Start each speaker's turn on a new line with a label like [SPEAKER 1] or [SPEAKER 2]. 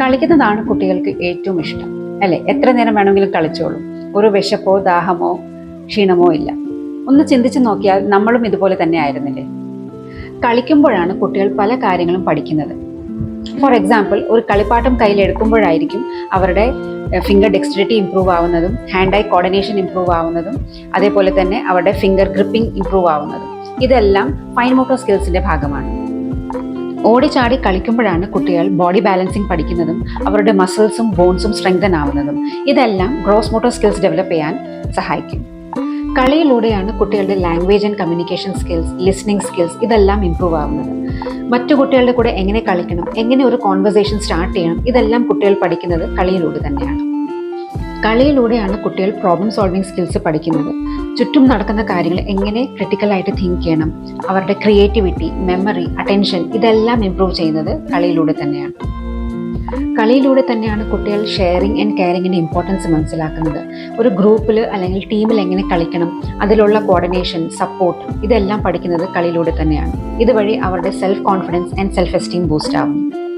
[SPEAKER 1] കളിക്കുന്നതാണ് കുട്ടികൾക്ക് ഏറ്റവും ഇഷ്ടം. അല്ലെ? എത്ര നേരം വേണമെങ്കിലും കളിച്ചോളും. ഒരു വിശപ്പോ ദാഹമോ ക്ഷീണമോ ഇല്ല. ഒന്ന് ചിന്തിച്ചു നോക്കിയാൽ നമ്മളും ഇതുപോലെ തന്നെ ആയിരുന്നില്ലേ? കളിക്കുമ്പോഴാണ് കുട്ടികൾ പല കാര്യങ്ങളും പഠിക്കുന്നത്. ഫോർ എക്സാമ്പിൾ ഒരു കളിപ്പാട്ടം കയ്യിലെടുക്കുമ്പോഴായിരിക്കും അവരുടെ ഫിംഗർ ഡെക്സ്റ്റിറ്റി ഇമ്പ്രൂവ് ആവുന്നതും ഹാൻഡ് ഐ കോർഡിനേഷൻ ഇമ്പ്രൂവ് ആവുന്നതും അതേപോലെ തന്നെ അവരുടെ ഫിംഗർ ഗ്രിപ്പിംഗ് ഇമ്പ്രൂവ് ആവുന്നതും. ഇതെല്ലാം ഫൈൻ മോട്ടോർ സ്കിൽസിന്റെ ഭാഗമാണ്. ഓടിച്ചാടി കളിക്കുമ്പോഴാണ് കുട്ടികൾ ബോഡി ബാലൻസിങ് പഠിക്കുന്നതും അവരുടെ മസിൽസും ബോൺസും സ്ട്രെങ്തൻ ആവുന്നതും. ഇതെല്ലാം ഗ്രോസ് മോട്ടോർ സ്കിൽസ് ഡെവലപ്പ് ചെയ്യാൻ സഹായിക്കും. കളിയിലൂടെയാണ് കുട്ടികളുടെ language and communication skills listening skills ഇതെല്ലാം ഇമ്പ്രൂവ് ആവുന്നത്. മറ്റു കുട്ടികളുടെ കൂടെ എങ്ങനെ കളിക്കണം എങ്ങനെ ഒരു കോൺവെർസേഷൻ സ്റ്റാർട്ട് ചെയ്യണം ഇതെല്ലാം കുട്ടികൾ പഠിക്കുന്നത് കളിയിലൂടെ തന്നെയാണ്. കളിയിലൂടെയാണ് കുട്ടികൾ പ്രോബ്ലം സോൾവിങ് സ്കിൽസ് പഠിക്കുന്നത്. ചുറ്റും നടക്കുന്ന കാര്യങ്ങൾ എങ്ങനെ ക്രിട്ടിക്കലായിട്ട് തിങ്ക് ചെയ്യണം? അവരുടെ ക്രിയേറ്റിവിറ്റി മെമ്മറി അറ്റൻഷൻ ഇതെല്ലാം ഇമ്പ്രൂവ് ചെയ്യുന്നത് കളിയിലൂടെ തന്നെയാണ്. കളിയിലൂടെ തന്നെയാണ് കുട്ടികൾ ഷെയറിങ് ആൻഡ് കെയറിങ്ങിന്റെ ഇമ്പോർട്ടൻസ് മനസ്സിലാക്കുന്നത്. ഒരു ഗ്രൂപ്പിൽ അല്ലെങ്കിൽ ടീമിൽ എങ്ങനെ കളിക്കണം? അതിലുള്ള കോർഡിനേഷൻ സപ്പോർട്ട് ഇതെല്ലാം പഠിക്കുന്നത് കളിയിലൂടെ തന്നെയാണ്. ഇതുവഴി അവരുടെ self confidence and self esteem boost ആവുന്നു